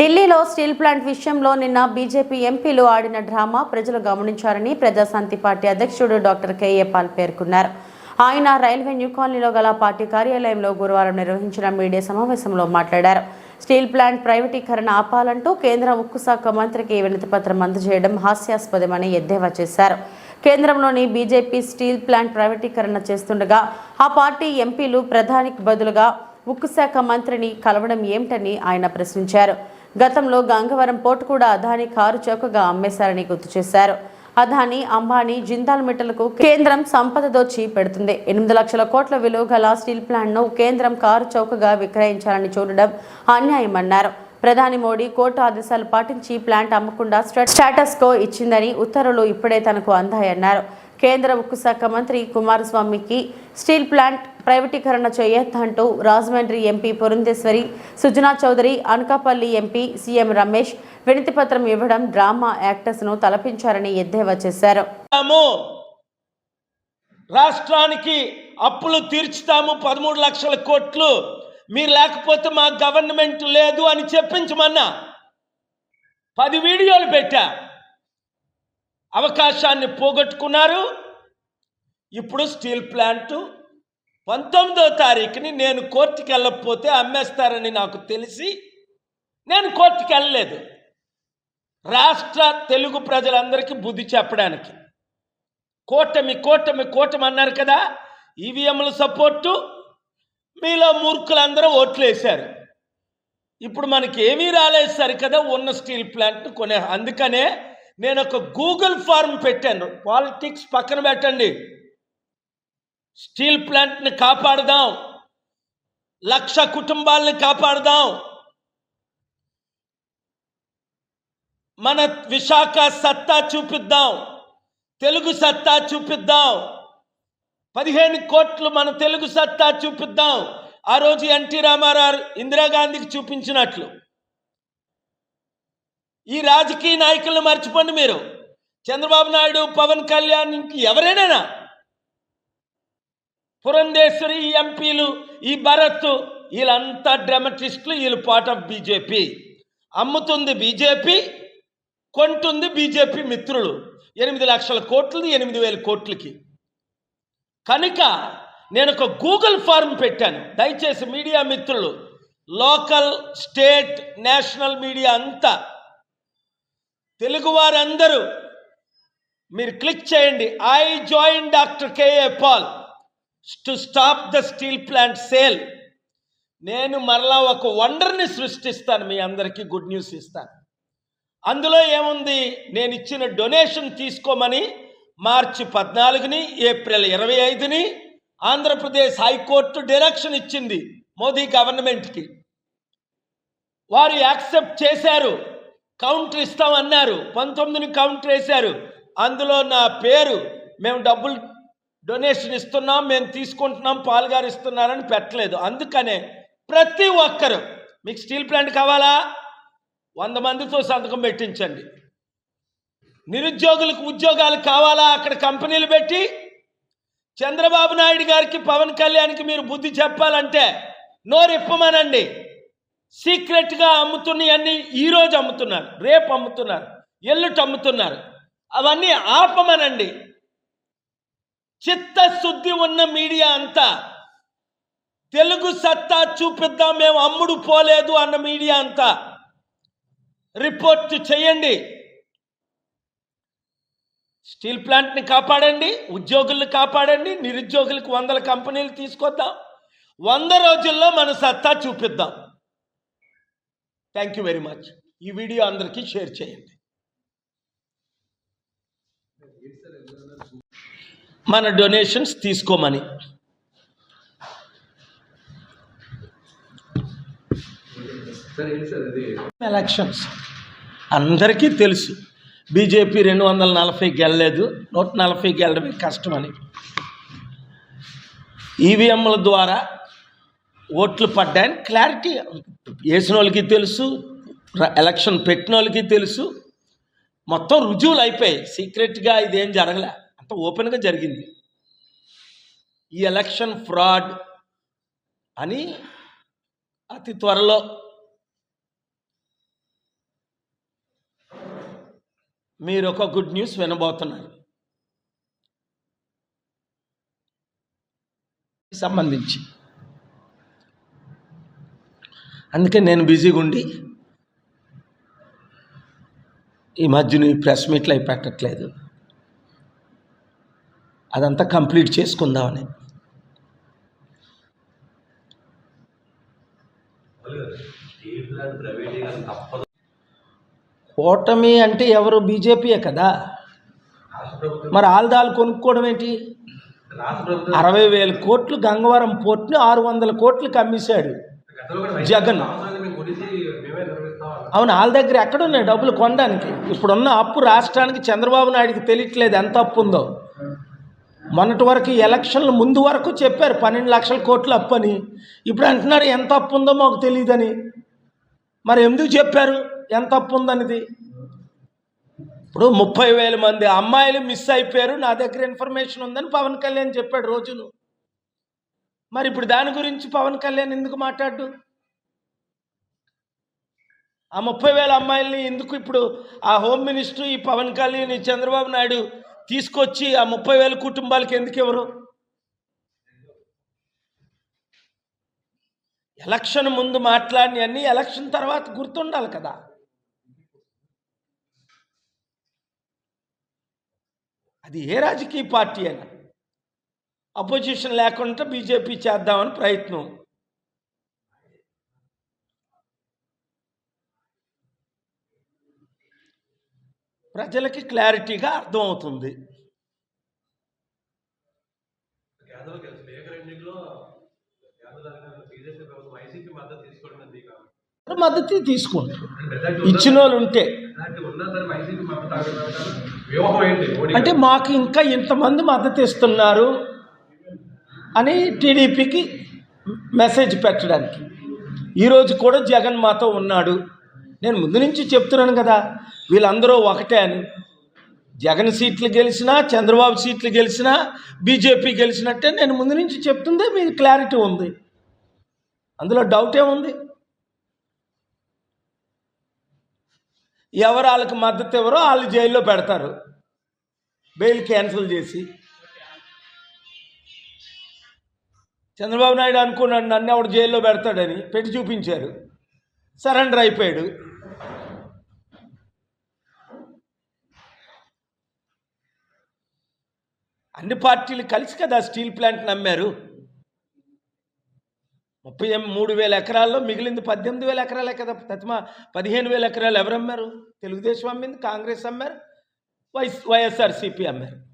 ఢిల్లీలో steel plant విషయంలో నిన్న బీజేపీ ఎంపీలు ఆడిన డ్రామా ప్రజలు గమనించారని ప్రజాశాంతి పార్టీ అధ్యక్షుడు డాక్టర్ కేఏ పాల్ పేర్కొన్నారు. ఆయన రైల్వే న్యూ కాలనీలో గల పార్టీ కార్యాలయంలో గురువారం నిర్వహించిన మీడియా సమావేశంలో మాట్లాడారు. స్టీల్ ప్లాంట్ ప్రైవేటీకరణ ఆపాలంటూ కేంద్ర ఉక్కు శాఖ మంత్రికి వినతిపత్రం అందజేయడం హాస్యాస్పదమని ఎద్దేవా చేశారు. కేంద్రంలోని బీజేపీ స్టీల్ ప్లాంట్ ప్రైవేటీకరణ చేస్తుండగా ఆ పార్టీ ఎంపీలు ప్రధానికి బదులుగా ఉక్కు శాఖ మంత్రిని కలవడం ఏమిటని ఆయన ప్రశ్నించారు. గతంలో గంగవరం పోర్టు కూడా అదాని కారు చౌకగా అమ్మేశారని గుర్తు చేశారు. అదాని అంబానీ జిందాల్ మిట్టలకు కేంద్రం సంపద దోచి పెడుతుంది. ఎనిమిది లక్షల కోట్ల విలువ గల స్టీల్ ప్లాంట్ను కేంద్రం కారు చౌకగా విక్రయించాలని చూడడం అన్యాయమన్నారు. ప్రధాని మోడీ కోర్టు ఆదేశాలు పాటించి ప్లాంట్ అమ్మకుండా స్టేటస్ కో ఇచ్చిందని ఉత్తర్వులు ఇప్పుడే తనకు అందాయన్నారు. కేంద్ర ఉక్కు శాఖ మంత్రి కుమారస్వామికి స్టీల్ ప్లాంట్ ప్రైవేటీకరణ చేయొద్దంటూ Rajahmundry MP Purandeswari Sujana Chowdary Anakapalli MP CM Ramesh వినతిపత్రం ఇవ్వడం డ్రామా యాక్టర్స్ను తలపించారని ఎద్దేవా చేశారు. రాష్ట్రానికి అప్పులు తీర్చుతాము పదమూడు లక్షల కోట్లు. మీరు లేకపోతే మా గవర్నమెంట్ లేదు అని చెప్పించమన్నా. పది వీడియోలు పెట్టా. అవకాశాన్ని పోగొట్టుకున్నారు. ఇప్పుడు స్టీల్ ప్లాంటు పంతొమ్మిదో తారీఖుని నేను కోర్టుకి వెళ్ళకపోతే అమ్మేస్తారని నాకు తెలిసి నేను కోర్టుకి వెళ్ళలేదు. రాష్ట్ర తెలుగు ప్రజలందరికీ బుద్ధి చెప్పడానికి. కూటమి కూటమి కూటమి అన్నారు కదా ఈవీఎంల సపోర్టు మీలో మూర్ఖులందరూ ఓట్లు వేశారు. ఇప్పుడు మనకి ఏమీ రాలేదు సరి కదా ఉన్న స్టీల్ ప్లాంట్ను కొనే అందుకనే నేను ఒక గూగుల్ ఫార్మ్ పెట్టాను. పాలిటిక్స్ పక్కన పెట్టండి. స్టీల్ ప్లాంట్ని కాపాడుదాం. లక్ష కుటుంబాలని కాపాడుదాం. మన విశాఖ సత్తా చూపిద్దాం. తెలుగు సత్తా చూపిద్దాం. పదిహేను కోట్లు మన తెలుగు సత్తా చూపిద్దాం. ఆ రోజు ఎన్టీ రామారావు ఇందిరాగాంధీకి చూపించినట్లు. ఈ రాజకీయ నాయకులను మర్చిపోండి మీరు. చంద్రబాబు నాయుడు పవన్ కళ్యాణ్ ఎవరైనా పురంధేశ్వరి ఈ ఎంపీలు ఈ భరత్ వీళ్ళంతా డ్రామటిస్టులు వీళ్ళు పార్ట్ ఆఫ్ బీజేపీ అమ్ముతుంది బీజేపీ కొంటుంది బీజేపీ మిత్రులు. ఎనిమిది లక్షల కోట్లది ఎనిమిది వేల కోట్లకి. కనుక నేను ఒక గూగుల్ ఫార్మ్ పెట్టాను. దయచేసి మీడియా మిత్రులు లోకల్ స్టేట్ నేషనల్ మీడియా అంతా తెలుగు వారందరూ మీరు క్లిక్ చేయండి. I join doctor K A Paul to stop the steel plant sale నేను మరలా ఒక వండర్ని సృష్టిస్తాను మీ అందరికీ గుడ్ న్యూస్ ఇస్తాను. అందులో ఏముంది? నేను ఇచ్చిన డొనేషన్ తీసుకోమని మార్చి పద్నాలుగుని ఏప్రిల్ ఇరవై ఐదుని ఆంధ్రప్రదేశ్ హైకోర్టు డైరెక్షన్ ఇచ్చింది మోదీ గవర్నమెంట్కి. వారు యాక్సెప్ట్ చేశారు కౌంటర్ ఇస్తామన్నారు పంతొమ్మిదిని కౌంటర్ వేశారు. అందులో నా పేరు మేము డబ్బులు డొనేషన్ ఇస్తున్నాం మేము తీసుకుంటున్నాం పాలుగారు ఇస్తున్నారని పెట్టలేదు. అందుకనే ప్రతి ఒక్కరు మీకు స్టీల్ ప్లాంట్ కావాలా? వంద మందితో సంతకం పెట్టించండి. నిరుద్యోగులకు ఉద్యోగాలు కావాలా? అక్కడ కంపెనీలు పెట్టి చంద్రబాబు నాయుడు గారికి పవన్ కళ్యాణ్కి మీరు బుద్ధి చెప్పాలంటే నోరిప్పమనండి. సీక్రెట్గా అమ్ముతున్నవన్నీ ఈరోజు అమ్ముతున్నారు రేపు అమ్ముతున్నారు ఎల్లుటి అమ్ముతున్నారు. అవన్నీ ఆపమనండి. చిత్తశుద్ధి ఉన్న మీడియా అంతా తెలుగు సత్తా చూపిద్దాం మేము అమ్ముడు పోలేదు అన్న మీడియా అంతా. రిపోర్ట్ చేయండి. స్టీల్ ప్లాంట్ని కాపాడండి ఉద్యోగుల్ని కాపాడండి నిరుద్యోగులకు వందల కంపెనీలు తీసుకొద్దాం. వంద రోజుల్లో మన సత్తా చూపిద్దాం. Thank you very much. ఈ వీడియో అందరికీ షేర్ చేయండి. మన డొనేషన్స్ తీసుకోమని. ఎలక్షన్స్ అందరికీ తెలుసు. బీజేపీ రెండు వందల నలభై గెలలేదు నూట నలభై గెలడమే కష్టమని. ఈవీఎంల ద్వారా ఓట్లు పడ్డాయని క్లారిటీ వేసిన వాళ్ళకి తెలుసు ఎలక్షన్ పెట్టిన వాళ్ళకి తెలుసు. మొత్తం రుజువులు అయిపోయాయి. సీక్రెట్గా ఇదేం జరగలే. అంత ఓపెన్గా జరిగింది. ఈ ఎలక్షన్ ఫ్రాడ్ అని అతి త్వరలో మీరు ఒక గుడ్ న్యూస్ వినబోతున్నారు. సంబంధించి. అందుకే నేను బిజీగా ఉండి ఈ మధ్యని ప్రెస్ మీట్లు అయి పెట్టట్లేదు. అదంతా కంప్లీట్ చేసుకుందామని. ఓటమి కూటమి అంటే ఎవరు? బీజేపీయే కదా? మరి ఆల్దాలు కొనుక్కోవడం ఏంటి? అరవై వేల కోట్లు గంగవరం పోర్ట్ని ఆరు వందల కోట్లు అమ్మేశాడు జగన్. అవును వాళ్ళ దగ్గర ఎక్కడున్నాయి డబ్బులు కొనడానికి? ఇప్పుడున్న అప్పు రాష్ట్రానికి చంద్రబాబు నాయుడికి తెలియట్లేదు ఎంత అప్పు ఉందో. మొన్నటి వరకు ఎలక్షన్ల ముందు వరకు చెప్పారు పన్నెండు లక్షల కోట్లు అప్పు అని ఇప్పుడు అంటున్నారు ఎంత అప్పు ఉందో మాకు తెలియదని మరి ఎందుకు చెప్పారు ఎంత అప్పు ఉందనేది ఇప్పుడు ముప్పై వేల మంది అమ్మాయిలు మిస్ అయిపోయారు నా దగ్గర ఇన్ఫర్మేషన్ ఉందని పవన్ కళ్యాణ్ చెప్పాడు రోజును. మరి ఇప్పుడు దాని గురించి పవన్ కళ్యాణ్ ఎందుకు మాట్లాడు ఆ ముప్పై వేల అమ్మాయిల్ని ఎందుకు ఇప్పుడు ఆ హోమ్ మినిస్టర్ ఈ పవన్ కళ్యాణ్ ఈ చంద్రబాబు నాయుడు తీసుకొచ్చి ఆ ముప్పై వేల కుటుంబాలకి ఎందుకు ఎవరు? ఎలక్షన్ ముందు మాట్లాడినవన్నీ ఎలక్షన్ తర్వాత గుర్తుండాలి కదా. అది ఏ రాజకీయ పార్టీ అయినా. అపోజిషన్ లేకుండా బీజేపీ చేద్దామని ప్రయత్నం. ప్రజలకి క్లారిటీగా అర్థమవుతుంది. మద్దతు తీసుకుంటారు ఇచ్చిన వాళ్ళు ఉంటే. అంటే మాకు ఇంకా ఇంతమంది మద్దతు ఇస్తున్నారు అని టీడీపీకి మెసేజ్ పెట్టడానికి. ఈరోజు కూడా జగన్ మాతో ఉన్నాడు. నేను ముందు నుంచి చెప్తున్నాను కదా వీళ్ళందరూ ఒకటే అని. జగన్ సీట్లు గెలిచినా చంద్రబాబు సీట్లు గెలిచినా బీజేపీ గెలిచినట్టే నేను ముందు నుంచి చెప్తుందే మీకు క్లారిటీ ఉంది. అందులో డౌటే ఉంది. ఎవరు వాళ్ళకి మద్దతు ఎవరో వాళ్ళు జైల్లో పెడతారు. బెయిల్ క్యాన్సిల్ చేసి. చంద్రబాబు నాయుడు అనుకున్నాడు నన్ను ఎవడు జైల్లో పెడతాడని పెట్టి చూపించారు. సరెండర్ అయిపోయాడు. అన్ని పార్టీలు కలిసి కదా స్టీల్ ప్లాంట్ నమ్మారు. ముప్పై మూడు వేల ఎకరాల్లో మిగిలింది పద్దెనిమిది వేల ఎకరాలే కదా. ప్రతిమ పదిహేను వేల ఎకరాలు ఎవరు అమ్మారు? తెలుగుదేశం అమ్మింది కాంగ్రెస్ అమ్మారు వైఎస్ వైఎస్ఆర్సీపీ అమ్మారు.